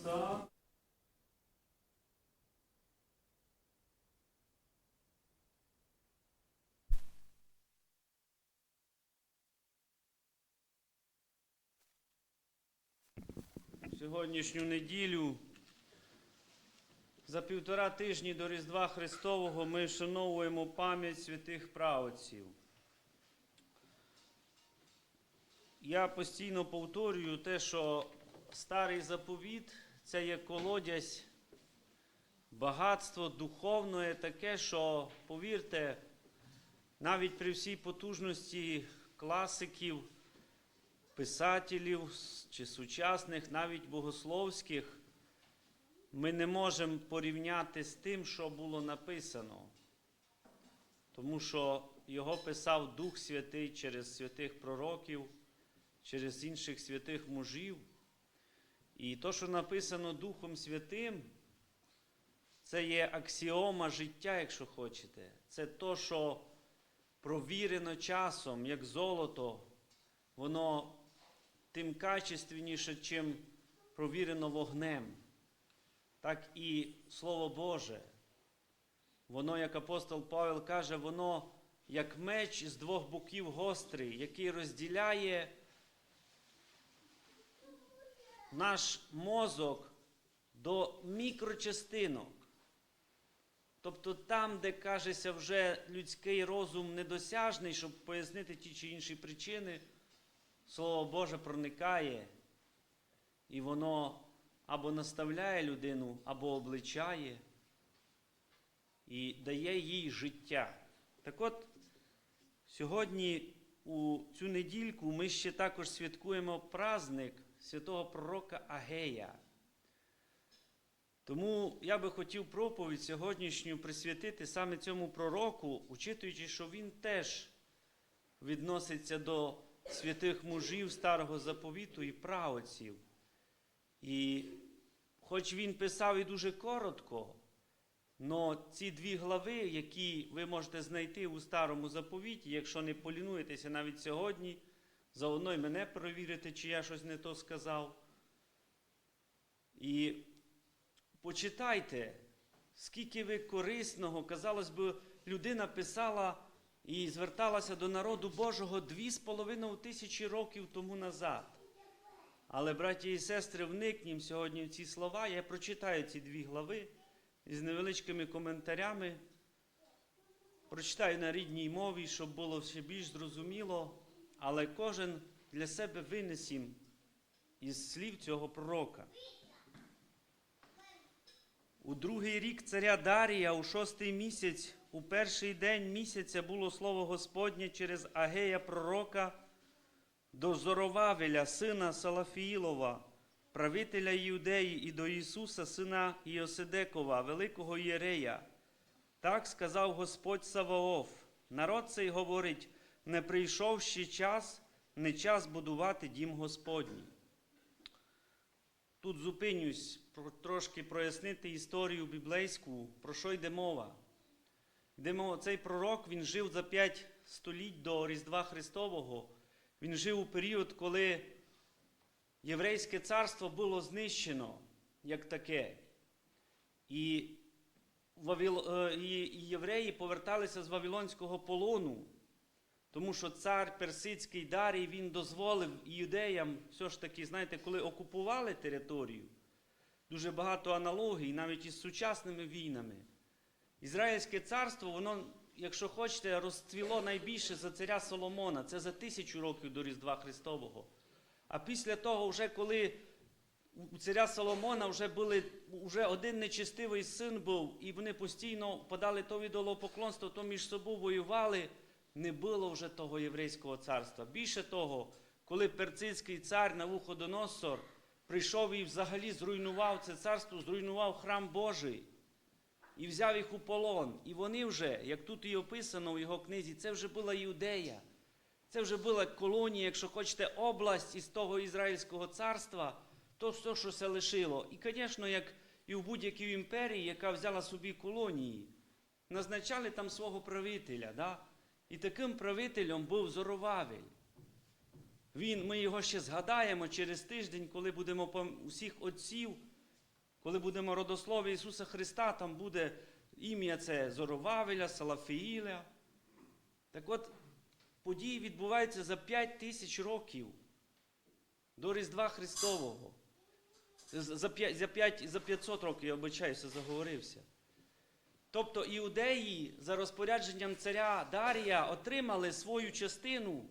Отця Сьогоднішню неділю за півтора тижні до Різдва Христового ми вшановуємо пам'ять святих правоців. Я постійно повторюю те, що старий заповіт це є колодязь, багатство духовне таке, що, повірте, навіть при всій потужності класиків, писателів чи сучасних, навіть богословських, ми не можемо порівняти з тим, що було написано. Тому що його писав Дух Святий через святих пророків, через інших святих мужів. І то, що написано Духом Святим, це є аксіома життя, якщо хочете. Це то, що провірено часом, як золото, воно тим качественніше, чим провірено вогнем. Так і Слово Боже. Воно, як апостол Павел каже, воно як меч з двох боків гострий, який розділяє наш мозок до мікрочастинок. Тобто там, де кажеться вже людський розум недосяжний, щоб пояснити ті чи інші причини, Слово Боже проникає, і воно або наставляє людину, або обличає і дає їй життя. Так от, сьогодні у цю недільку ми ще також святкуємо праздник святого пророка Агея. Тому я би хотів проповідь сьогоднішню присвятити саме цьому пророку, учитуючи, що він теж відноситься до святих мужів старого заповіту і правоців. І хоч він писав і дуже коротко, але ці дві глави, які ви можете знайти у старому заповіті, якщо не полінуєтеся навіть сьогодні, заодно й мене перевірити, чи я щось не то сказав. І почитайте, скільки ви корисного, казалось би, людина писала і зверталася до народу Божого дві з половиною тисячі років тому назад. Але, браті і сестри, вникнім сьогодні в ці слова. Я прочитаю ці дві глави з невеличкими коментарями. Прочитаю на рідній мові, щоб було ще більш зрозуміло, але кожен для себе винесім із слів цього пророка. У другий рік царя Дарія, у шостий місяць, у перший день місяця було слово Господнє через Агея пророка до Зоровавеля, сина Салафіїлова, правителя Іудеї, і до Ісуса, сина Іосидекова, великого Єрея. Так сказав Господь Саваоф. Народ цей говорить: не прийшов ще час, не час будувати дім Господній. Тут зупинюсь трошки прояснити історію біблейську, про що йде мова. Йде мова, цей пророк він жив за 5 століть до Різдва Христового. Він жив у період, коли Єврейське царство було знищено як таке. І, е, і євреї поверталися з Вавилонського полону, тому що цар Персидський Дарій він дозволив іудеям, все ж таки, знаєте, коли окупували територію, дуже багато аналогій, навіть із сучасними війнами. Ізраїльське царство, воно, якщо хочете, розцвіло найбільше за царя Соломона. Це за тисячу років до Різдва Христового. А після того, вже коли у царя Соломона вже були, вже один нечистивий син був, і вони постійно подали то ідолопоклонство, то між собою воювали, не було вже того єврейського царства. Більше того, коли перцизький цар Навуходоносор прийшов і взагалі зруйнував це царство, зруйнував храм Божий і взяв їх у полон. І вони вже, як тут і описано в його книзі, це вже була Іудея. Це вже була колонія, якщо хочете, область із того Ізраїльського царства, то все, що се лишило. І, звісно, як і в будь-якій імперії, яка взяла собі колонії, назначали там свого правителя. Да? І таким правителем був Зоровавель. Він, ми його ще згадаємо через тиждень, коли будемо усіх отців, коли будемо родослов'я Ісуса Христа, там буде ім'я це Зоровавеля, Салафіїля. Так от, події відбуваються за 5 тисяч років до Різдва Христового. За 500 років, я обичаюся, заговорився. Тобто іудеї за розпорядженням царя Дарія отримали свою частину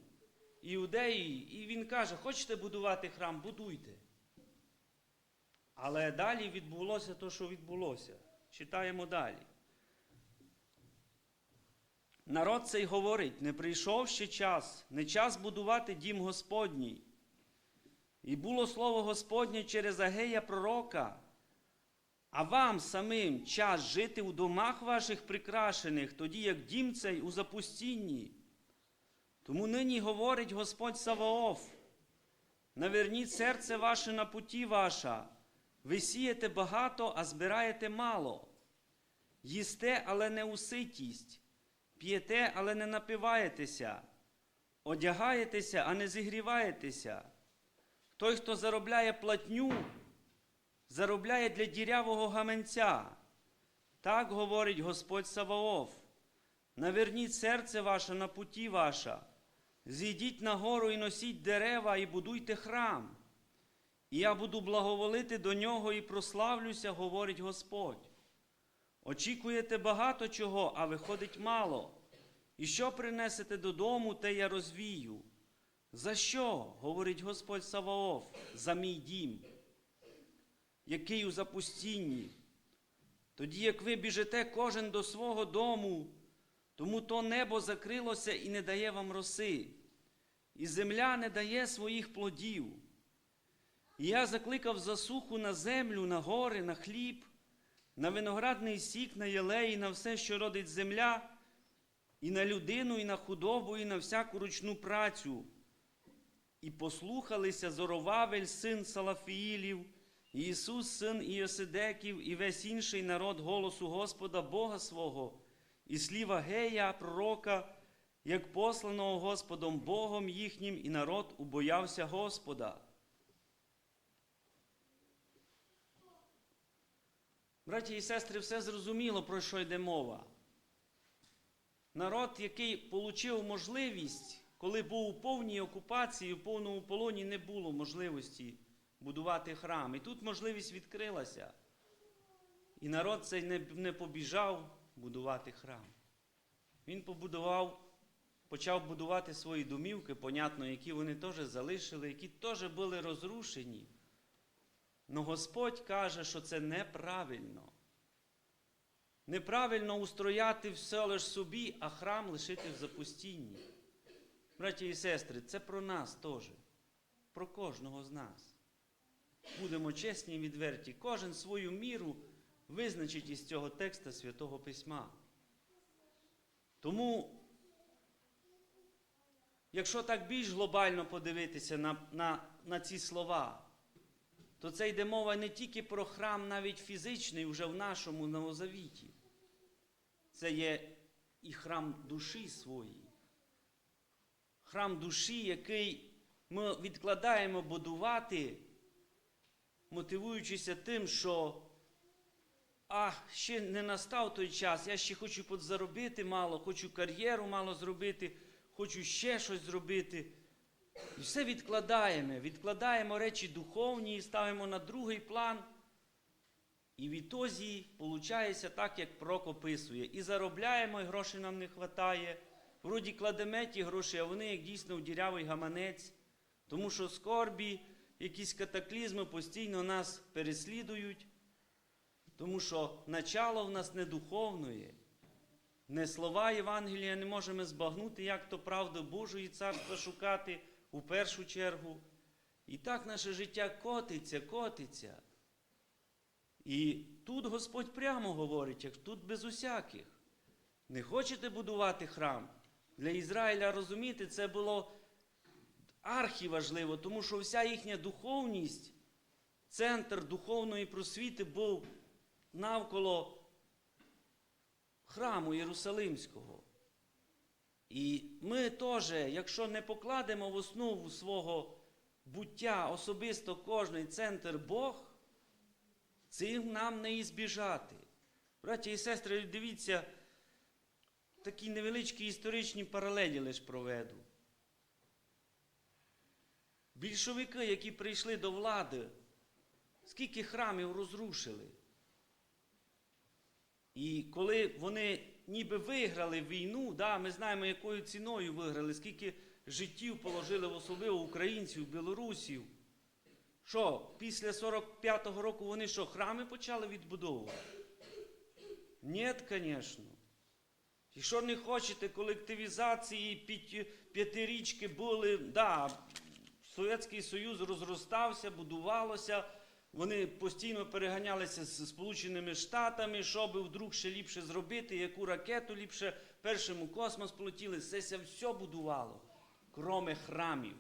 іудеї, і він каже: хочете будувати храм, будуйте. Але далі відбулося те, що відбулося. Читаємо далі. Народ цей говорить: не прийшов ще час, не час будувати дім Господній. І було слово Господнє через Агея пророка. А вам самим час жити у домах ваших прикрашених, тоді як дім цей у запустінні. Тому нині говорить Господь Саваоф, наверніть серце ваше на путі ваша, ви сієте багато, а збираєте мало. Їсте, але не у ситість, п'єте, але не напиваєтеся, одягаєтеся, а не зігріваєтеся. Той, хто заробляє платню, заробляє для дірявого гаманця. Так говорить Господь Саваоф. Наверніть серце ваше на путі ваша, зійдіть на гору і носіть дерева, і будуйте храм. І я буду благоволити до нього і прославлюся, говорить Господь. Очікуєте багато чого, а виходить мало. І що принесете додому, те я розвію. За що? говорить Господь Саваоф, за мій дім, який у запустінні. Тоді, як ви біжите кожен до свого дому, тому то небо закрилося і не дає вам роси, і земля не дає своїх плодів. І я закликав засуху на землю, на гори, на хліб, на виноградний сік, на єлеї, на все, що родить земля, і на людину, і на худобу, і на всяку ручну працю. І послухалися Зоровавель, син Салафіїлів, Ісус, син Іосидеків, і весь інший народ голосу Господа Бога свого, і сліва Гея, пророка, як посланого Господом Богом їхнім, і народ убоявся Господа. Браті і сестри, все зрозуміло, про що йде мова. Народ, який отримав можливість, коли був у повній окупації, у повному полоні, не було можливості будувати храм. І тут можливість відкрилася. І народ цей не, не побіжав будувати храм. Він побудував, почав будувати свої домівки, понятно, які вони теж залишили, які теж були розрушені. Но Господь каже, що це неправильно. Неправильно устрояти все лиш собі, а храм лишити в запустінні. Браті і сестри, це про нас теж, про кожного з нас. Будемо чесні і відверті, кожен свою міру визначить із цього текста Святого Письма. Тому, якщо так більш глобально подивитися на, на, на ці слова, то це йде мова не тільки про храм, навіть фізичний, вже в нашому Новозавіті. Це є і храм душі своїй. Храм душі, який ми відкладаємо будувати, мотивуючися тим, що а, ще не настав той час, я ще хочу подзаробити мало, хочу кар'єру мало зробити, хочу ще щось зробити. І все відкладаємо, відкладаємо речі духовні і ставимо на другий план. І відтозі виходить так, як пророк описує. І заробляємо, і грошей нам не вистачає. Вроді кладемо ті гроші, а вони як дійсно в дірявий гаманець. Тому що скорбі, якісь катаклізми постійно нас переслідують. Тому що начало в нас не духовної. Не слова Євангелія не можемо збагнути, як то правду Божої царства шукати у першу чергу. І так наше життя котиться, котиться. І тут Господь прямо говорить, як тут без усяких. Не хочете будувати храм? Для Ізраїля розуміти, це було архіважливо, тому що вся їхня духовність, центр духовної просвіти був навколо храму Єрусалимського. І ми теж, якщо не покладемо в основу свого буття особисто кожний центр Бог, цим нам не ізбіжати. Браті і сестри, дивіться, такі невеличкі історичні паралелі лише проведу. Більшовики, які прийшли до влади, скільки храмів розрушили. І коли вони ніби виграли війну, да, ми знаємо, якою ціною виграли, скільки життів положили в особливо українців, білорусів. Що, після 45-го року вони що, храми почали відбудовувати? Ні, звісно. І що не хочете, колективізації п'яти- п'ятирічки були, да, Совєтський Союз розростався, будувалося, вони постійно переганялися з Сполученими Штатами, щоб вдруг ще ліпше зробити, яку ракету ліпше першому космос полетіли, це все будувало, кроме храмів.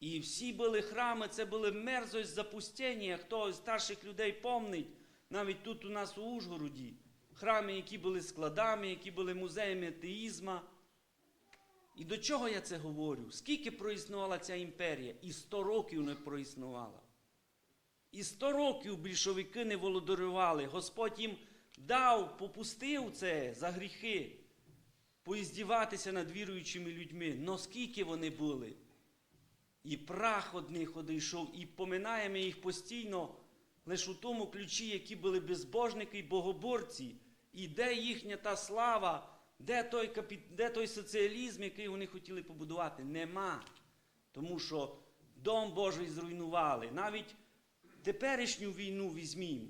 І всі були храми, це були мерзость запустення. Хто з старших людей помнить, навіть тут у нас у Ужгороді, храми, які були складами, які були музеями атеїзма. І до чого я це говорю? Скільки проіснувала ця імперія? І 100 років не проіснувала. І 100 років більшовики не володарювали. Господь їм дав, попустив це за гріхи, поіздіватися над віруючими людьми. Но скільки вони були? І прах одних одійшов, і поминаємо їх постійно лише у тому ключі, які були безбожники і богоборці. І де їхня та слава, де той, капі... де той соціалізм, який вони хотіли побудувати? Нема. Тому що Дом Божий зруйнували. Навіть теперішню війну візьмімо.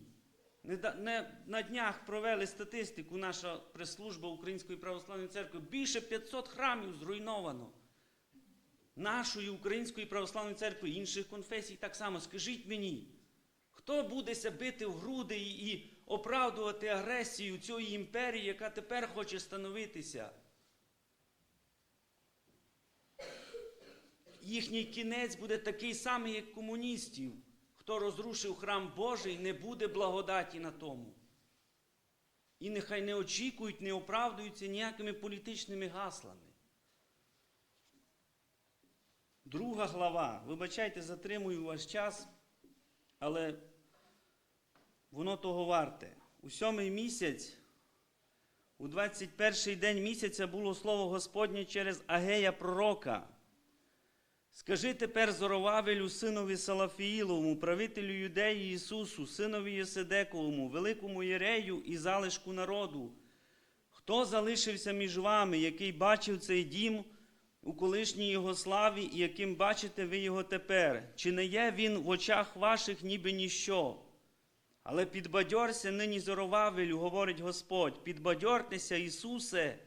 На днях провели статистику, наша прес-служба Української православної церкви. Більше 500 храмів зруйновано нашої Української православної церкви, інших конфесій так само. Скажіть мені, хто буде бити в груди і оправдувати агресію цієї імперії, яка тепер хоче становитися? Їхній кінець буде такий самий, як комуністів. Хто розрушив храм Божий, не буде благодаті на тому. І нехай не очікують, не оправдуються ніякими політичними гаслами. Друга глава. Вибачайте, затримую ваш час, але воно того варте. У сьомий місяць, у 21-й день місяця було слово Господнє через Агея пророка. Скажи тепер Зоровавелю, синові Салафіїловому, правителю Юдеї Ісусу, синові Єседековому, великому єрею і залишку народу. Хто залишився між вами, який бачив цей дім у колишній його славі, і яким бачите ви його тепер? Чи не є він в очах ваших ніби ніщо? Але підбадьорся нині Зоровавелю, говорить Господь, підбадьортеся, Ісусе,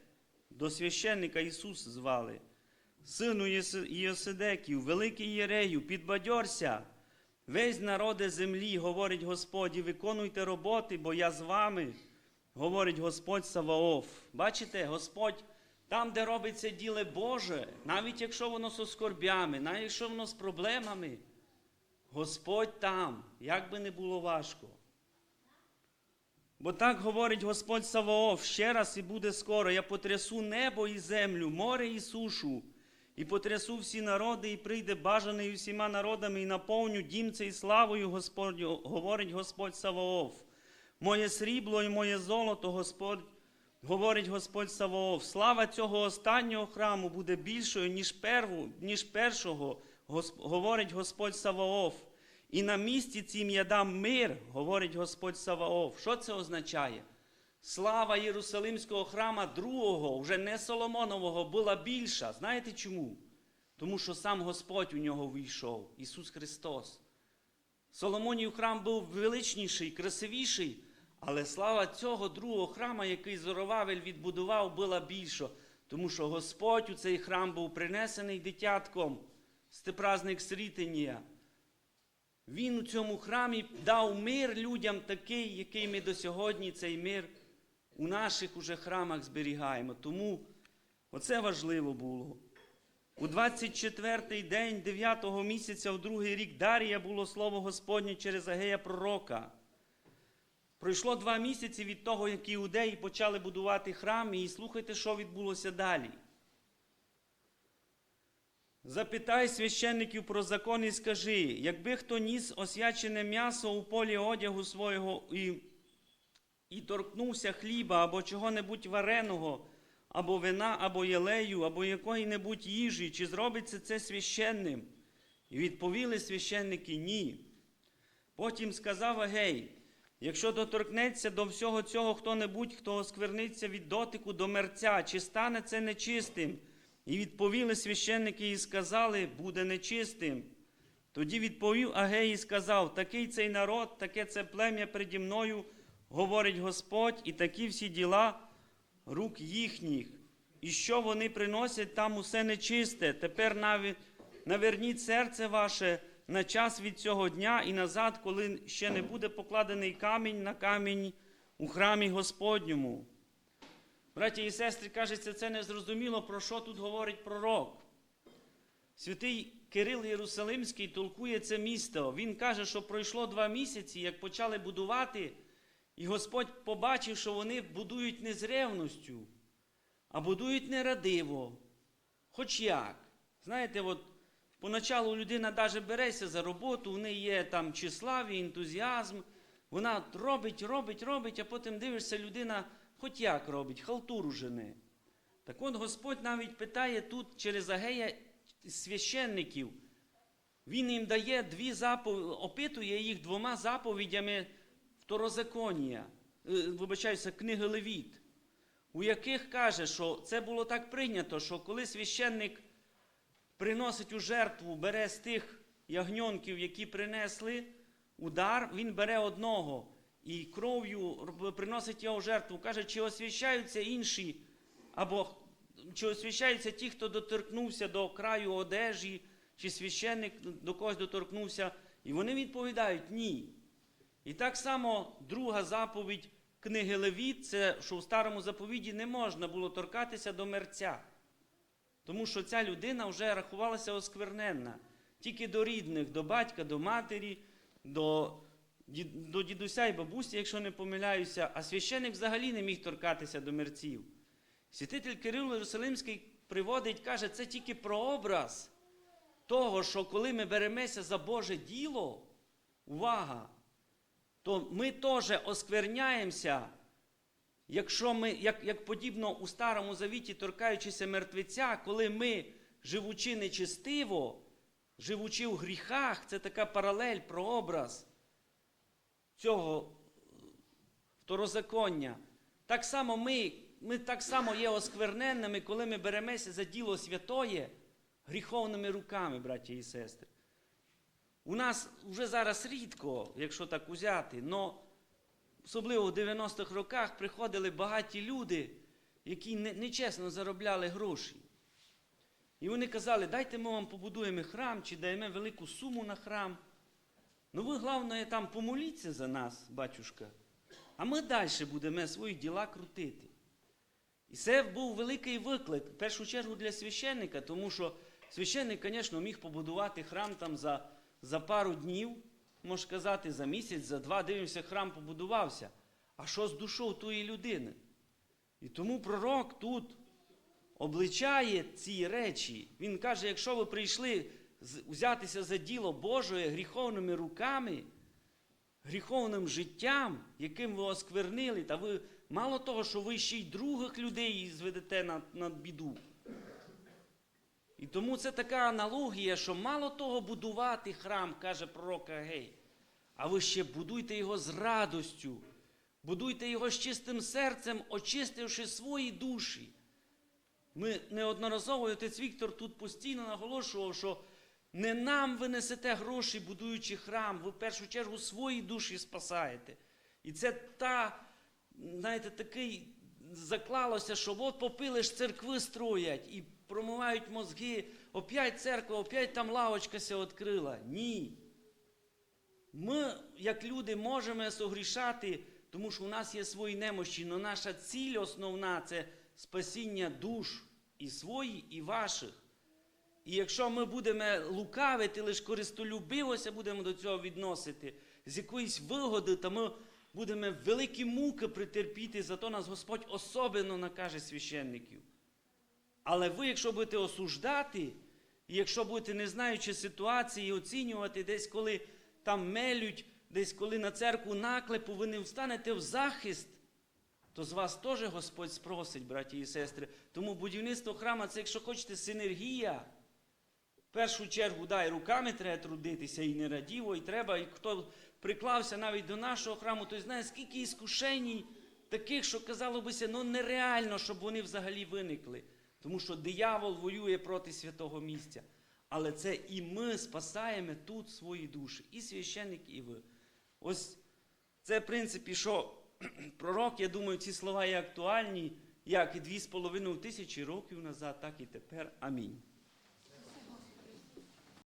до священника Ісус звали. Сину Єс- великий Єрею, підбадьорся. Весь народе землі, говорить Господь, і виконуйте роботи, бо я з вами, говорить Господь Саваоф. Бачите, Господь там, де робиться діле Боже, навіть якщо воно з оскорбями, навіть якщо воно з проблемами, Господь там, як би не було важко. Бо так говорить Господь Саваоф, ще раз і буде скоро. Я потрясу небо і землю, море і сушу, і потрясу всі народи, і прийде бажаний усіма народами, і наповню дім цей славою Господню, говорить Господь Саваоф. Моє срібло і моє золото, Господь, говорить Господь Саваоф. Слава цього останнього храму буде більшою, ніж, перву, ніж першого, говорить Господь Саваоф. І на місці цім я дам мир, говорить Господь Саваоф. Що це означає? Слава Єрусалимського храма другого, вже не Соломонового, була більша. Знаєте чому? Тому що сам Господь у нього війшов, Ісус Христос. Соломонів храм був величніший, красивіший, але слава цього другого храма, який Зоровавель відбудував, була більша. Тому що Господь у цей храм був принесений дитятком, степразник Срітинія. Він у цьому храмі дав мир людям такий, який ми до сьогодні цей мир у наших уже храмах зберігаємо. Тому оце важливо було. У 24-й день 9-го місяця, в другий рік Дарія було слово Господнє через Агея пророка. Пройшло два місяці від того, як іудеї почали будувати храм, і слухайте, що відбулося далі. Запитай священників про закон і скажи, якби хто ніс освячене м'ясо у полі одягу свого і, і торкнувся хліба або чого-небудь вареного, або вина, або єлею, або якої-небудь їжі, чи зробиться це священним? І відповіли священники ні. Потім сказав Агей, якщо доторкнеться до всього цього хто-небудь, хто оскверниться від дотику до мерця, чи стане це нечистим? І відповіли священники і сказали, буде нечистим. Тоді відповів Агей і сказав: такий цей народ, таке це плем'я переді мною, говорить Господь, і такі всі діла рук їхніх. І що вони приносять там усе нечисте. Тепер навіть наверніть серце ваше на час від цього дня і назад, коли ще не буде покладений камінь на камінь у храмі Господньому. Браті і сестри, кажеться, це незрозуміло, про що тут говорить пророк. Святий Кирил Єрусалимський толкує це місто. Він каже, що пройшло два місяці, як почали будувати, і Господь побачив, що вони будують не з ревністю, а будують нерадиво. Хоч як. Знаєте, от поначалу людина навіть береться за роботу, у неї є там числаві, ентузіазм. Вона робить, робить, робить, а потім дивишся, людина хоч як робить, халтуру жене. Так от Господь навіть питає тут через Агея священників. Він їм дає дві заповіді, опитує їх двома заповідями второзаконія, е, вибачаюся, книги Левіт, у яких каже, що це було так прийнято, що коли священник приносить у жертву, бере з тих ягньонків, які принесли удар, він бере одного і кров'ю приносить його жертву. Каже, чи освящаються інші, або чи освящаються ті, хто доторкнувся до краю одежі, чи священник до когось доторкнувся. І вони відповідають ні. І так само друга заповідь книги Левіт, це що в старому заповіді не можна було торкатися до мерця. Тому що ця людина вже рахувалася оскверненна. Тільки до рідних, до батька, до матері, до, до дідуся і бабусі, якщо не помиляюся, а священик взагалі не міг торкатися до мерців. Святитель Кирило Єрусалимський приводить, каже, це тільки прообраз того, що коли ми беремося за Боже діло, увага, то ми теж оскверняємося, якщо ми, як, як подібно у Старому Завіті, торкаючися мертвеця, коли ми, живучи нечестиво, живучи в гріхах, це така паралель, прообраз цього е, второзаконня. Так само ми, ми так само є оскверненними, коли ми беремося за діло святоє гріховними руками, браті і сестри. У нас вже зараз рідко, якщо так узяти, але особливо в 90-х роках приходили багаті люди, які нечесно заробляли гроші. І вони казали, дайте ми вам побудуємо храм чи даємо велику суму на храм. Ну ви, головне, там помоліться за нас, батюшка, а ми далі будемо свої діла крутити. І це був великий виклик, в першу чергу для священника, тому що священник, звісно, міг побудувати храм там за, за пару днів, можна сказати, за місяць, за два, дивимося, храм побудувався. А що з душою тої людини? І тому пророк тут обличає ці речі. Він каже, якщо ви прийшли взятися за діло Божої гріховними руками, гріховним життям, яким ви осквернили, та ви мало того, що ви ще й других людей зведете на, на біду. І тому це така аналогія, що мало того будувати храм, каже пророк Агей, а ви ще будуйте його з радостю, будуйте його з чистим серцем, очистивши свої душі. Ми неодноразово, отець Віктор тут постійно наголошував, що не нам ви несете гроші, будуючи храм, ви в першу чергу свої душі спасаєте. І це та, знаєте, такий заклалося, що от попили ж церкви строять і промивають мозги, опять церква, опять там лавочка ся відкрила. Ні. Ми, як люди, можемо согрішати, тому що у нас є свої немощі, але наша ціль основна це спасіння душ і свої, і ваших. І якщо ми будемо лукавити, лише користолюбивося будемо до цього відносити, з якоїсь вигоди, то ми будемо великі муки притерпіти, зато нас Господь особливо накаже священників. Але ви, якщо будете осуждати І якщо будете не знаючи ситуації, оцінювати десь, коли там мелють, десь коли на церкву наклепу, ви не встанете в захист, то з вас теж Господь спросить, браті і сестри. Тому будівництво храма це, якщо хочете, синергія. В першу чергу, да, і руками треба трудитися, і не радіво, і треба, і хто приклався навіть до нашого храму, той знає, скільки іскушеній таких, що казало бися, ну нереально, щоб вони взагалі виникли. Тому що диявол воює проти святого місця. Але це і ми спасаємо тут свої душі, і священник, і ви. Ось це, в принципі, що пророк, я думаю, ці слова є актуальні, як і дві з половиною тисячі років назад, так і тепер. Амінь.